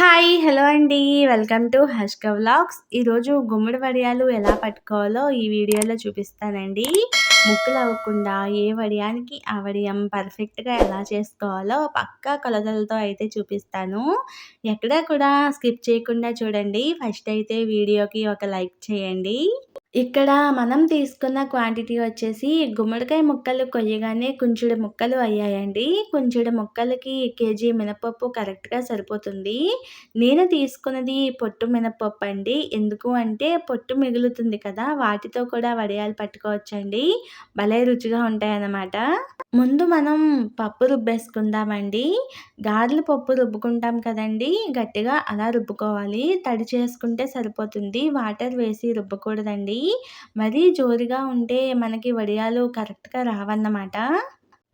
Hi hello అండి. Welcome to Hashka vlogs. ఈరోజు గుమ్మడి వడియాలు ఎలా పట్టుకోవాలో ఈ వీడియోలో చూపిస్తానండి. ముక్కులు అవ్వకుండా ఏ వడియానికి ఆ వడియం పర్ఫెక్ట్గా ఎలా చేసుకోవాలో పక్కా కొలతలతో అయితే చూపిస్తాను. ఎక్కడ కూడా స్కిప్ చేయకుండా చూడండి. ఫస్ట్ అయితే వీడియోకి ఒక లైక్ చేయండి. ఇక్కడ మనం తీసుకున్న క్వాంటిటీ వచ్చేసి గుమ్మడికాయ ముక్కలు కొయ్యగానే కుంచుడు ముక్కలు అయ్యాయండి. కుంచుడు ముక్కలకి కేజీ మినపప్పు కరెక్ట్గా సరిపోతుంది. నేను తీసుకున్నది పొట్టు మినపప్పు అండి. ఎందుకు అంటే పొట్టు మిగులుతుంది కదా వాటితో కూడా వడియాలు పట్టుకోవచ్చండి. భలే రుచిగా ఉంటాయన్నమాట. ముందు మనం పప్పు రుబ్బేసుకుందామండి. గారెలు పప్పు రుబ్బుకుంటాం కదండి గట్టిగా అలా రుబ్బుకోవాలి. తడి చేసుకుంటే సరిపోతుంది. వాటర్ వేసి రుబ్బకూడదండి. మరీ జోరుగా ఉంటే మనకి వడియాలు కరెక్ట్గా రావన్నమాట.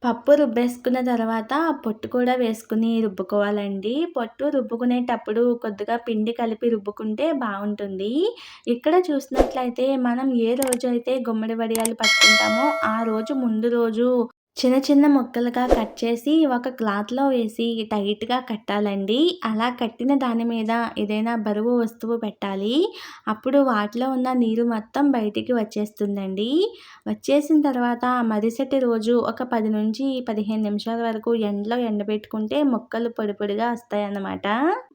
పప్పు రుబ్బేసుకున్న తర్వాత పొట్టు కూడా వేసుకుని రుబ్బుకోవాలండి. పొట్టు రుబ్బుకునేటప్పుడు కొద్దిగా పిండి కలిపి రుబ్బుకుంటే బాగుంటుంది. ఇక్కడ చూసినట్లయితే మనం ఏ రోజు అయితే గుమ్మడి వడియాలు పట్టుకుంటామో ఆ రోజు ముందు రోజు చిన్న చిన్న ముక్కలుగా కట్ చేసి ఒక క్లాత్లో వేసి టైట్గా కట్టాలండి. అలా కట్టిన దాని మీద ఏదైనా బరువు వస్తువు పెట్టాలి. అప్పుడు వాటిలో ఉన్న నీరు మొత్తం బయటికి వచ్చేస్తుందండి. వచ్చేసిన తర్వాత మరుసటి రోజు ఒక పది నుంచి పదిహేను నిమిషాల వరకు ఎండలో ఎండబెట్టుకుంటే ముక్కలు పొడి పొడిగా వస్తాయన్నమాట.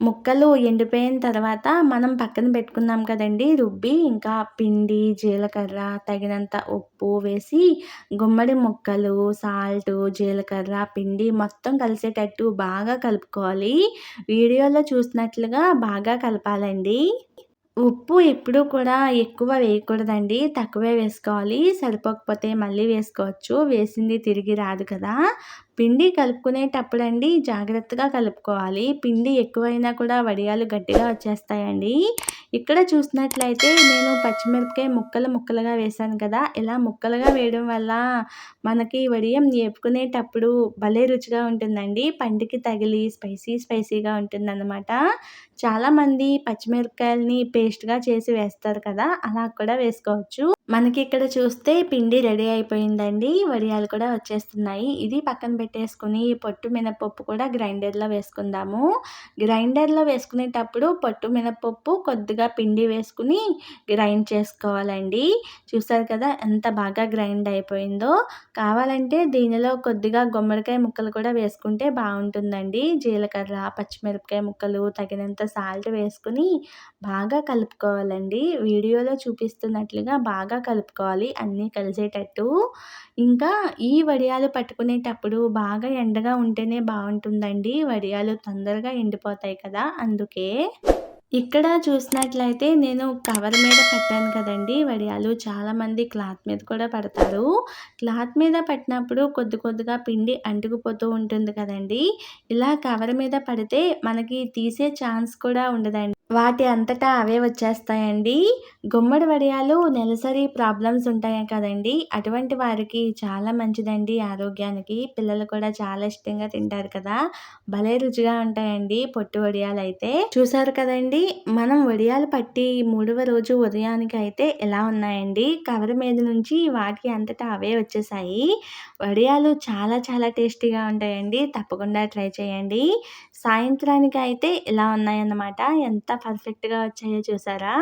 ముక్కలు ఎండిపోయిన తర్వాత మనం పక్కన పెట్టుకున్నాం కదండి రుబ్బి ఇంకా పిండి జీలకర్ర తగినంత ఉప్పు వేసి గుమ్మడి ముక్కలు సాల్ట్ జీలకర్ర పిండి మొత్తం కలిసేటట్టు బాగా కలుపుకోవాలి. వీడియోలో చూసినట్లుగా బాగా కలపాలండి. ఉప్పు ఎప్పుడూ కూడా ఎక్కువ వేయకూడదండి. తక్కువే వేసుకోవాలి. సరిపోకపోతే మళ్ళీ వేసుకోవచ్చు. వేసింది తిరిగి రాదు కదా. పిండి కలుపుకునేటప్పుడు అండి జాగ్రత్తగా కలుపుకోవాలి. పిండి ఎక్కువైనా కూడా వడియాలు గట్టిగా వచ్చేస్తాయండి. ఇక్కడ చూసినట్లయితే నేను పచ్చిమిరపకాయ ముక్కలు ముక్కలుగా వేశాను కదా ఇలా ముక్కలుగా వేయడం వల్ల మనకి వడియం వేపుకునేటప్పుడు భలే రుచిగా ఉంటుందండి. పండుకి తగిలి స్పైసీ స్పైసీగా ఉంటుందన్నమాట. చాలామంది పచ్చిమిరపకాయలని పేస్ట్గా చేసి వేస్తారు కదా అలా కూడా వేసుకోవచ్చు. మనకి ఇక్కడ చూస్తే పిండి రెడీ అయిపోయిందండి. వడియాలు కూడా వచ్చేస్తున్నాయి. ఇది పక్కన పెట్టేసుకుని పొట్టు మినపప్పు కూడా గ్రైండర్లో వేసుకుందాము. గ్రైండర్లో వేసుకునేటప్పుడు పొట్టు మినపప్పు కొద్దిగా పిండి వేసుకుని గ్రైండ్ చేసుకోవాలండి. చూసారు కదా ఎంత బాగా గ్రైండ్ అయిపోయిందో. కావాలంటే దీనిలో కొద్దిగా గుమ్మడికాయ ముక్కలు కూడా వేసుకుంటే బాగుంటుందండి. జీలకర్ర పచ్చిమిరపకాయ ముక్కలు తగినంత సాల్ట్ వేసుకుని బాగా కలుపుకోవాలండి. వీడియోలో చూపిస్తున్నట్లుగా బాగా కలుపుకోవాలి అన్నీ కలిసేటట్టు. ఇంకా ఈ వడియాలు పట్టుకునేటప్పుడు బాగా ఎండగా ఉంటేనే బాగుంటుందండి. వడియాలు తొందరగా ఎండిపోతాయి కదా అందుకే. ఇక్కడ చూసినట్లయితే నేను కవర్ మీద పెట్టాను కదండి. వడియాలు చాలామంది క్లాత్ మీద కూడా పడతారు. క్లాత్ మీద పట్టినప్పుడు కొద్ది కొద్దిగా పిండి అంటుకుపోతూ ఉంటుంది కదండి. ఇలా కవర్ మీద పడితే మనకి తీసే ఛాన్స్ కూడా ఉండదండి. వాటి అంతటా అవే వచ్చేస్తాయండి. గుమ్మడి వడియాలు నెలసరి ప్రాబ్లమ్స్ ఉంటాయి కదండి. అటువంటి వారికి చాలా మంచిదండి ఆరోగ్యానికి. పిల్లలు కూడా చాలా ఇష్టంగా తింటారు కదా. భలే రుచిగా ఉంటాయండి పొట్టు వడియాలు అయితే. చూసారు కదండి మనం వడియాలు పట్టి మూడవ రోజు ఉదయానికి అయితే ఎలా ఉన్నాయండి? కవర్ మీద నుంచి వాటికి అంతటా అవే వచ్చేసాయి. వడియాలు చాలా చాలా టేస్టీగా ఉంటాయండి. తప్పకుండా ట్రై చేయండి. సాయంత్రానికి అయితే ఇలా ఉన్నాయన్నమాట. ఎంత పర్ఫెక్ట్గా వచ్చాయో చూసారా?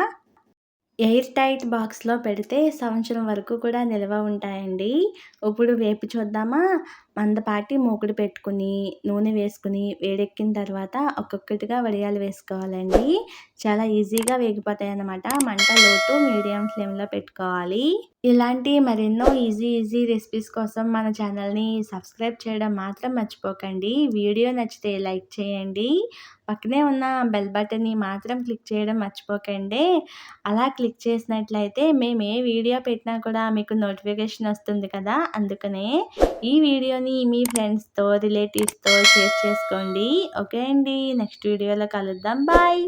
ఎయిర్ టైట్ బాక్స్లో పెడితే సంవత్సరం వరకు కూడా నిల్వ ఉంటాయండి. ఇప్పుడు వేపు చూద్దామా? మందపాటి మూకుడు పెట్టుకుని నూనె వేసుకుని వేడెక్కిన తర్వాత ఒక్కొక్కటిగా వడియాలు వేసుకోవాలండి. చాలా ఈజీగా వేగిపోతాయి అన్నమాట మంట లోటు మీడియం ఫ్లేమ్లో పెట్టుకోవాలి. ఇలాంటి మరెన్నో ఈజీ ఈజీ రెసిపీస్ కోసం మన ఛానల్ని సబ్స్క్రైబ్ చేయడం మాత్రం మర్చిపోకండి. వీడియో నచ్చితే లైక్ చేయండి. పక్కనే ఉన్న బెల్ బటన్ని మాత్రం క్లిక్ చేయడం మర్చిపోకండి. అలా క్లిక్ చేసినట్లయితే మేము ఏ వీడియో పెట్టినా కూడా మీకు నోటిఫికేషన్ వస్తుంది కదా? అందుకనే ఈ వీడియోని వీడియోని మీ ఫ్రెండ్స్తో రిలేటివ్స్తో షేర్ చేసుకోండి. ఓకే అండి. నెక్స్ట్ వీడియోలో కలుద్దాం. బాయ్